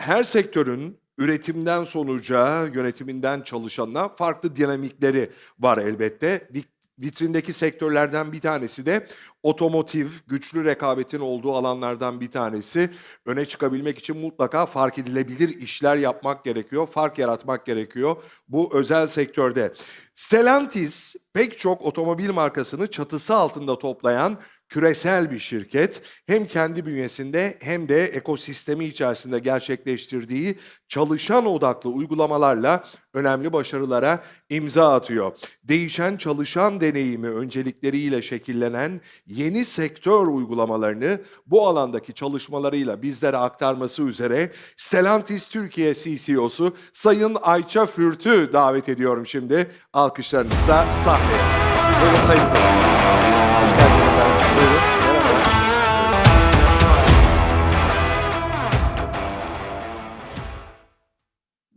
her sektörün üretimden sonuca, yönetiminden çalışanına farklı dinamikleri var elbette. Vi- Vitrindeki sektörlerden bir tanesi de otomotiv, güçlü rekabetin olduğu alanlardan bir tanesi. Öne çıkabilmek için mutlaka fark edilebilir işler yapmak gerekiyor, fark yaratmak gerekiyor bu özel sektörde. Stellantis pek çok otomobil markasını çatısı altında toplayan küresel bir şirket. Hem kendi bünyesinde hem de ekosistemi içerisinde gerçekleştirdiği çalışan odaklı uygulamalarla önemli başarılara imza atıyor. Değişen çalışan deneyimi öncelikleriyle şekillenen yeni sektör uygulamalarını bu alandaki çalışmalarıyla bizlere aktarması üzere Stellantis Türkiye CCO'su Sayın Ayça Fürt'ü davet ediyorum şimdi alkışlarınızla sahneye. Buyurun Sayın Fürt. Hoş geldiniz efendim.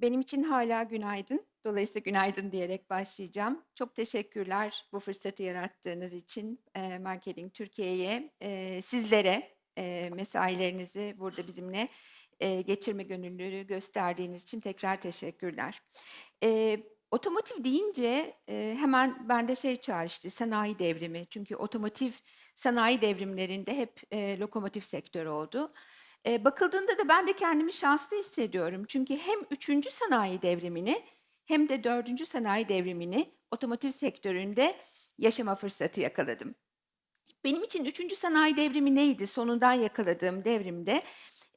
Benim için hala günaydın. Dolayısıyla günaydın diyerek başlayacağım. Çok teşekkürler bu fırsatı yarattığınız için Marketing Türkiye'ye, sizlere mesailerinizi burada bizimle eee, geçirme gönüllülüğü gösterdiğiniz için tekrar teşekkürler. Otomotiv deyince eee, hemen bende şey çağrıştı, sanayi devrimi. Çünkü otomotiv sanayi devrimlerinde hep lokomotif sektör oldu. Eee, bakıldığında da ben de kendimi şanslı hissediyorum. Çünkü hem 3. sanayi devrimini hem de 4. sanayi devrimini otomotiv sektöründe yaşama fırsatı yakaladım. Benim için 3. sanayi devrimi neydi? Sonundan yakaladığım devrimde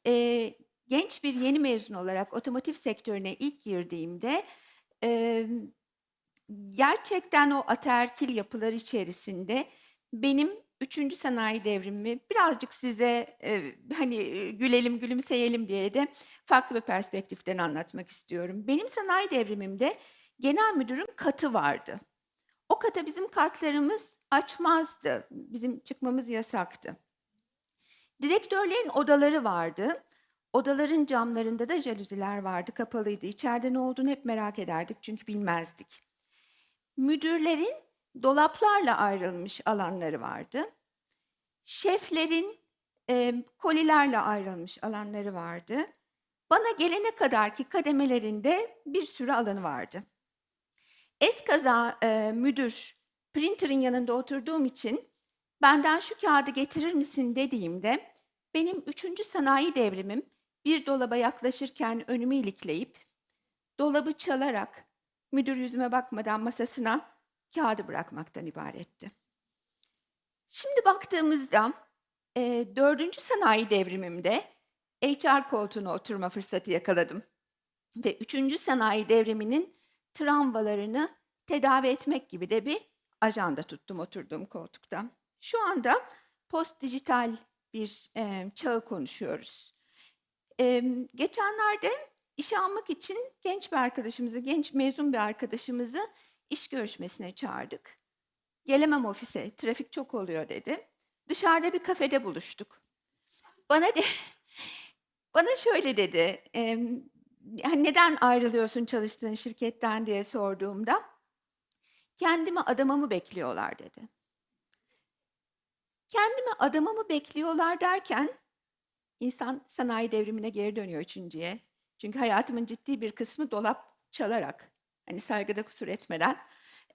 eee, genç bir yeni mezun olarak otomotiv sektörüne ilk girdiğimde eee, gerçekten o ataerkil yapılar içerisinde benim 3. sanayi devrimimi birazcık size e, hani e, gülelim gülümseyelim diye de farklı bir perspektiften anlatmak istiyorum. Benim sanayi devrimimde genel müdürün katı vardı. O kata bizim kartlarımız açmazdı. Bizim çıkmamız yasaktı. Direktörlerin odaları vardı. Odaların camlarında da jaluziler vardı, kapalıydı. İçeride ne olduğunu hep merak ederdik çünkü bilmezdik. Müdürlerin dolaplarla ayrılmış alanları vardı. Şeflerin e, kolilerle ayrılmış alanları vardı. Bana gelene kadarki kademelerinde bir sürü alanı vardı. Eskaza e, müdür printer'ın yanında oturduğum için benden şu kağıdı getirir misin dediğimde benim üçüncü sanayi devrimim bir dolaba yaklaşırken önümü ilikleyip dolabı çalarak müdür yüzüme bakmadan masasına kağıdı bırakmaktan ibaretti. Şimdi baktığımızda e, dördüncü sanayi devrimimde HR koltuğuna oturma fırsatı yakaladım. Ve üçüncü sanayi devriminin travmalarını tedavi etmek gibi de bir ajanda tuttum oturduğum koltukta. Şu anda post dijital bir e, çağı konuşuyoruz. E, geçenlerde işe almak için genç bir arkadaşımızı, genç mezun bir arkadaşımızı iş görüşmesine çağırdık. Gelemem ofise, trafik çok oluyor dedi. Dışarıda bir kafede buluştuk. Bana de, bana şöyle dedi, em, "Yani neden ayrılıyorsun çalıştığın şirketten diye sorduğumda, kendime adamamı bekliyorlar dedi. Kendime adamamı bekliyorlar derken, insan sanayi devrimine geri dönüyor üçüncüye. Çünkü hayatımın ciddi bir kısmı dolap çalarak, hani saygıda kusur etmeden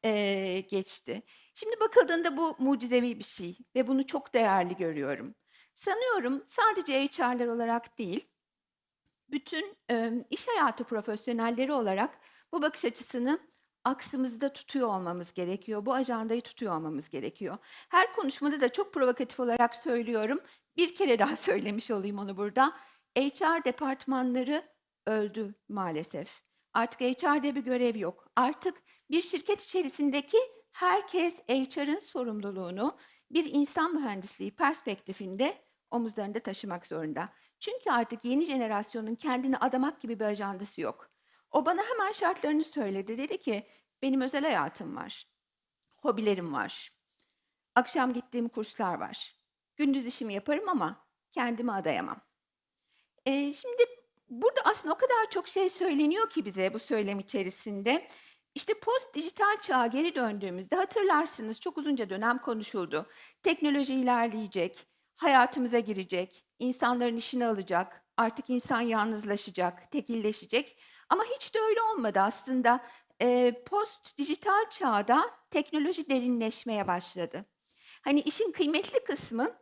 eee, geçti. Şimdi bakıldığında bu mucizevi bir şey ve bunu çok değerli görüyorum. Sanıyorum sadece HR'lar olarak değil, bütün em, iş hayatı profesyonelleri olarak bu bakış açısını aksımızda tutuyor olmamız gerekiyor. Bu ajandayı tutuyor olmamız gerekiyor. Her konuşmada da çok provokatif olarak söylüyorum. Bir kere daha söylemiş olayım onu burada. HR departmanları öldü maalesef. Artık HR diye bir görev yok. Artık bir şirket içerisindeki herkes HR'ın sorumluluğunu bir insan mühendisliği perspektifinde omuzlarında taşımak zorunda. Çünkü artık yeni jenerasyonun kendini adamak gibi bir ajandası yok. O bana hemen şartlarını söyledi. Dedi ki benim özel hayatım var. Hobilerim var. Akşam gittiğim kurslar var. Gündüz işimi yaparım ama kendimi adayamam. Eee, şimdi aslında o kadar çok şey söyleniyor ki bize bu söylem içerisinde. İşte post dijital çağa geri döndüğümüzde hatırlarsınız çok uzunca dönem konuşuldu. Teknoloji ilerleyecek, hayatımıza girecek, insanların işini alacak, artık insan yalnızlaşacak, tekilleşecek. Ama hiç de öyle olmadı aslında. Eee, post dijital çağda teknoloji derinleşmeye başladı. Hani işin kıymetli kısmı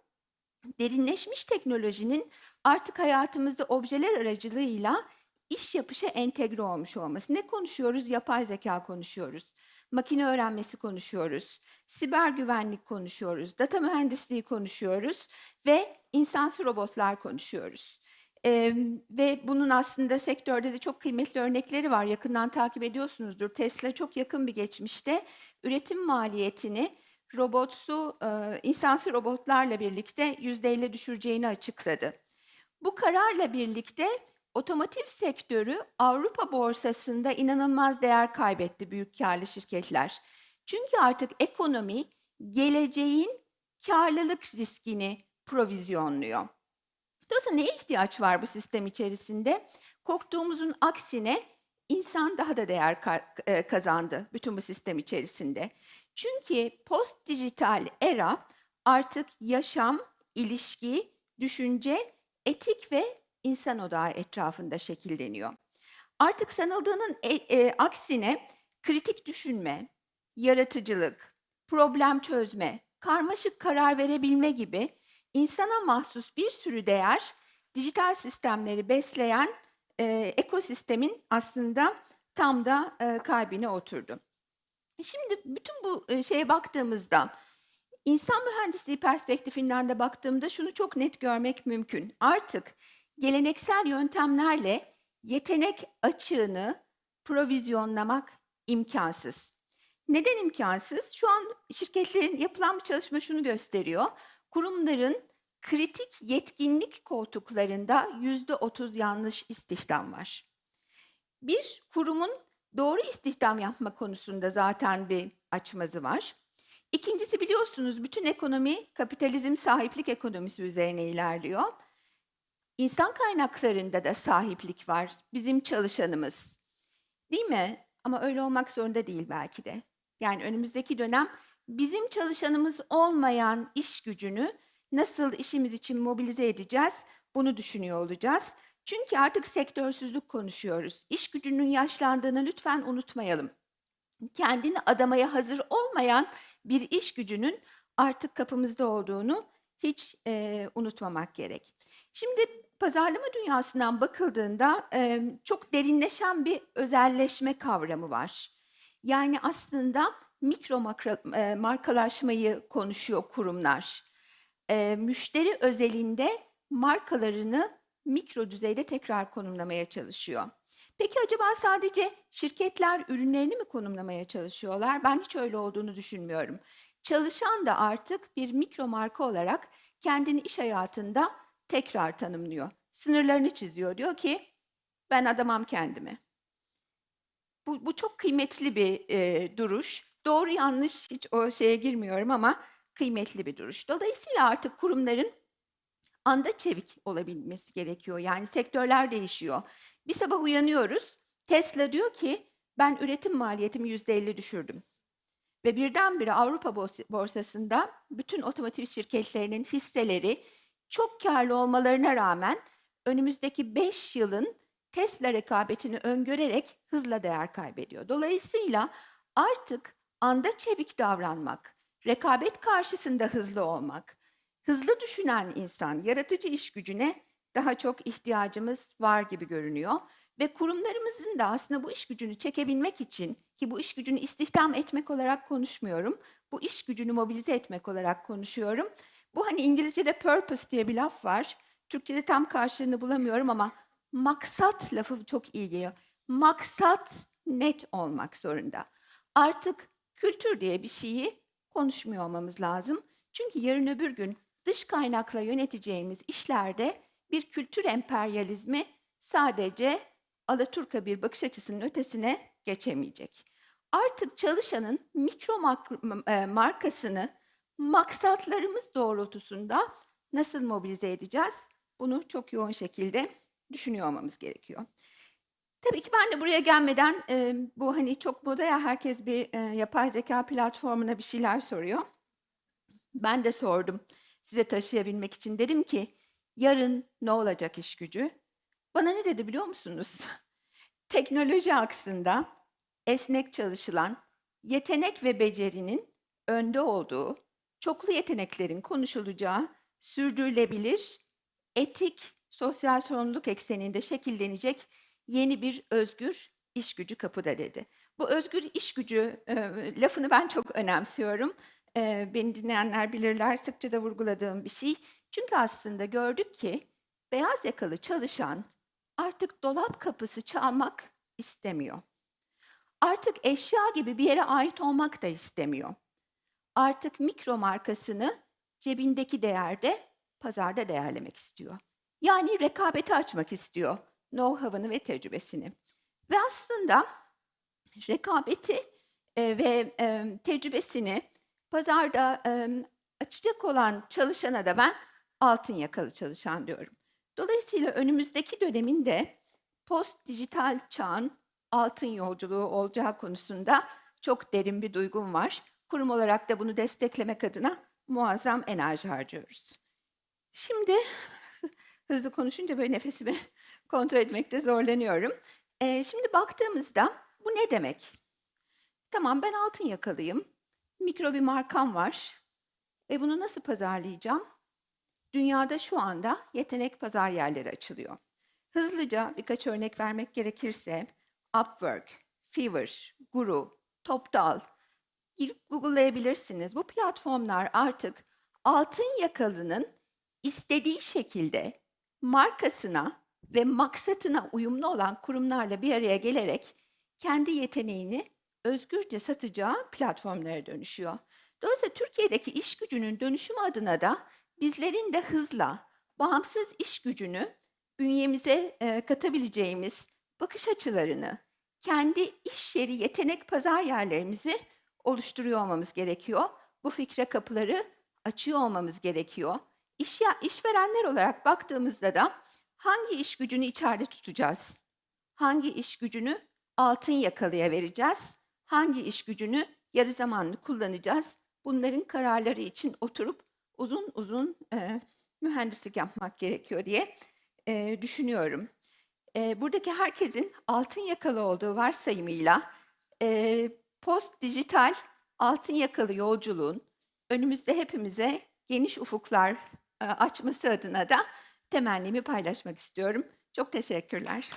derinleşmiş teknolojinin artık hayatımızda objeler aracılığıyla iş yapışa entegre olmuş olması. Ne konuşuyoruz? Yapay zeka konuşuyoruz. Makine öğrenmesi konuşuyoruz. Siber güvenlik konuşuyoruz. Data mühendisliği konuşuyoruz ve insansız robotlar konuşuyoruz. Emm, ve bunun aslında sektörde de çok kıymetli örnekleri var. Yakından takip ediyorsunuzdur. Tesla çok yakın bir geçmişte üretim maliyetini robotsu, eee, insansız robotlarla birlikte %50 düşüreceğini açıkladı. Bu kararla birlikte otomotiv sektörü Avrupa borsasında inanılmaz değer kaybetti büyük kârlı şirketler. Çünkü artık ekonomi geleceğin kârlılık riskini provizyonluyor. Dolayısıyla neye ihtiyaç var bu sistem içerisinde? Korktuğumuzun aksine insan daha da değer e, kazandı bütün bu sistem içerisinde. Çünkü post dijital era artık yaşam, ilişki, düşünce, etik ve insan odağı etrafında şekilleniyor. Artık sanıldığının e- e, aksine kritik düşünme, yaratıcılık, problem çözme, karmaşık karar verebilme gibi insana mahsus bir sürü değer dijital sistemleri besleyen e, ekosistemin aslında tam da e, kalbine oturdu. Şimdi bütün bu e, şeye baktığımızda insan mühendisliği perspektifinden de baktığımda şunu çok net görmek mümkün. Artık geleneksel yöntemlerle yetenek açığını provizyonlamak imkansız. Neden imkansız? Şu an şirketlerin yapılan bir çalışma şunu gösteriyor. Kurumların kritik yetkinlik koltuklarında yüzde otuz yanlış istihdam var. Bir kurumun doğru istihdam yapma konusunda zaten bir açmazı var. İkincisi biliyorsunuz bütün ekonomi kapitalizm sahiplik ekonomisi üzerine ilerliyor. İnsan kaynaklarında da sahiplik var. Bizim çalışanımız. Değil mi? Ama öyle olmak zorunda değil belki de. Yani önümüzdeki dönem bizim çalışanımız olmayan iş gücünü nasıl işimiz için mobilize edeceğiz bunu düşünüyor olacağız. Çünkü artık sektörsüzlük konuşuyoruz. İş gücünün yaşlandığını lütfen unutmayalım. Kendini adamaya hazır olmayan bir iş gücünün artık kapımızda olduğunu hiç e, unutmamak gerek. Şimdi pazarlama dünyasından bakıldığında e, çok derinleşen bir özelleşme kavramı var. Yani aslında mikro makro, e, markalaşmayı konuşuyor kurumlar. E, müşteri özelinde markalarını mikro düzeyde tekrar konumlamaya çalışıyor. Peki acaba sadece şirketler ürünlerini mi konumlamaya çalışıyorlar? Ben hiç öyle olduğunu düşünmüyorum. Çalışan da artık bir mikro marka olarak kendini iş hayatında tekrar tanımlıyor. Sınırlarını çiziyor. Diyor ki ben adamam kendimi. Bu, bu çok kıymetli bir e, duruş. Doğru yanlış hiç o şeye girmiyorum ama kıymetli bir duruş. Dolayısıyla artık kurumların anda çevik olabilmesi gerekiyor. Yani sektörler değişiyor. Bir sabah uyanıyoruz. Tesla diyor ki ben üretim maliyetimi %50 düşürdüm. Ve birdenbire Avrupa bors- borsasında bütün otomotiv şirketlerinin hisseleri çok karlı olmalarına rağmen önümüzdeki 5 yılın Tesla rekabetini öngörerek hızla değer kaybediyor. Dolayısıyla artık anda çevik davranmak, rekabet karşısında hızlı olmak, hızlı düşünen insan, yaratıcı iş gücüne daha çok ihtiyacımız var gibi görünüyor. Ve kurumlarımızın da aslında bu iş gücünü çekebilmek için ki bu iş gücünü istihdam etmek olarak konuşmuyorum. Bu iş gücünü mobilize etmek olarak konuşuyorum. Bu hani İngilizce'de purpose diye bir laf var. Türkçe'de tam karşılığını bulamıyorum ama maksat lafı çok iyi geliyor. Maksat net olmak zorunda. Artık kültür diye bir şeyi konuşmuyor olmamız lazım. Çünkü yarın öbür gün dış kaynakla yöneteceğimiz işlerde bir kültür emperyalizmi sadece Alaturka bir bakış açısının ötesine geçemeyecek. Artık çalışanın mikro e, markasını maksatlarımız doğrultusunda nasıl mobilize edeceğiz? Bunu çok yoğun şekilde düşünüyor olmamız gerekiyor. Tabii ki ben de buraya gelmeden e, bu hani çok moda ya herkes bir e, yapay zeka platformuna bir şeyler soruyor. Ben de sordum size taşıyabilmek için. Dedim ki yarın ne olacak iş gücü? Bana ne dedi biliyor musunuz? Teknoloji aksında esnek çalışılan, yetenek ve becerinin önde olduğu, çoklu yeteneklerin konuşulacağı, sürdürülebilir, etik, sosyal sorumluluk ekseninde şekillenecek yeni bir özgür iş gücü kapıda dedi. Bu özgür iş gücü e, lafını ben çok önemsiyorum. E, beni dinleyenler bilirler sıkça da vurguladığım bir şey. Çünkü aslında gördük ki beyaz yakalı çalışan artık dolap kapısı çalmak istemiyor. Artık eşya gibi bir yere ait olmak da istemiyor. Artık mikro markasını cebindeki değerde pazarda değerlemek istiyor. Yani rekabeti açmak istiyor know-how'ını ve tecrübesini. Ve aslında rekabeti ve tecrübesini pazarda e, açacak olan çalışana da ben altın yakalı çalışan diyorum. Dolayısıyla önümüzdeki dönemin de post dijital çağın altın yolculuğu olacağı konusunda çok derin bir duygum var. Kurum olarak da bunu desteklemek adına muazzam enerji harcıyoruz. Şimdi hızlı konuşunca böyle nefesimi kontrol etmekte zorlanıyorum. Ee, şimdi baktığımızda bu ne demek? Tamam ben altın yakalıyım. Mikro bir markam var. Ve bunu nasıl pazarlayacağım? Dünyada şu anda yetenek pazar yerleri açılıyor. Hızlıca birkaç örnek vermek gerekirse Upwork, Fiverr, Guru, Toptal girip Google'layabilirsiniz. Bu platformlar artık altın yakalının istediği şekilde markasına ve maksatına uyumlu olan kurumlarla bir araya gelerek kendi yeteneğini özgürce satacağı platformlara dönüşüyor. Dolayısıyla Türkiye'deki iş gücünün dönüşümü adına da bizlerin de hızla bağımsız iş gücünü bünyemize e, katabileceğimiz bakış açılarını, kendi iş yeri yetenek pazar yerlerimizi oluşturuyor olmamız gerekiyor. Bu fikre kapıları açıyor olmamız gerekiyor. İş ya, işverenler olarak baktığımızda da hangi iş gücünü içeride tutacağız? Hangi iş gücünü altın yakalıya vereceğiz? Hangi iş gücünü yarı zamanlı kullanacağız? Bunların kararları için oturup uzun uzun e, mühendislik yapmak gerekiyor diye e, düşünüyorum. E, buradaki herkesin altın yakalı olduğu varsayımıyla e, post dijital altın yakalı yolculuğun önümüzde hepimize geniş ufuklar e, açması adına da temennimi paylaşmak istiyorum. Çok teşekkürler.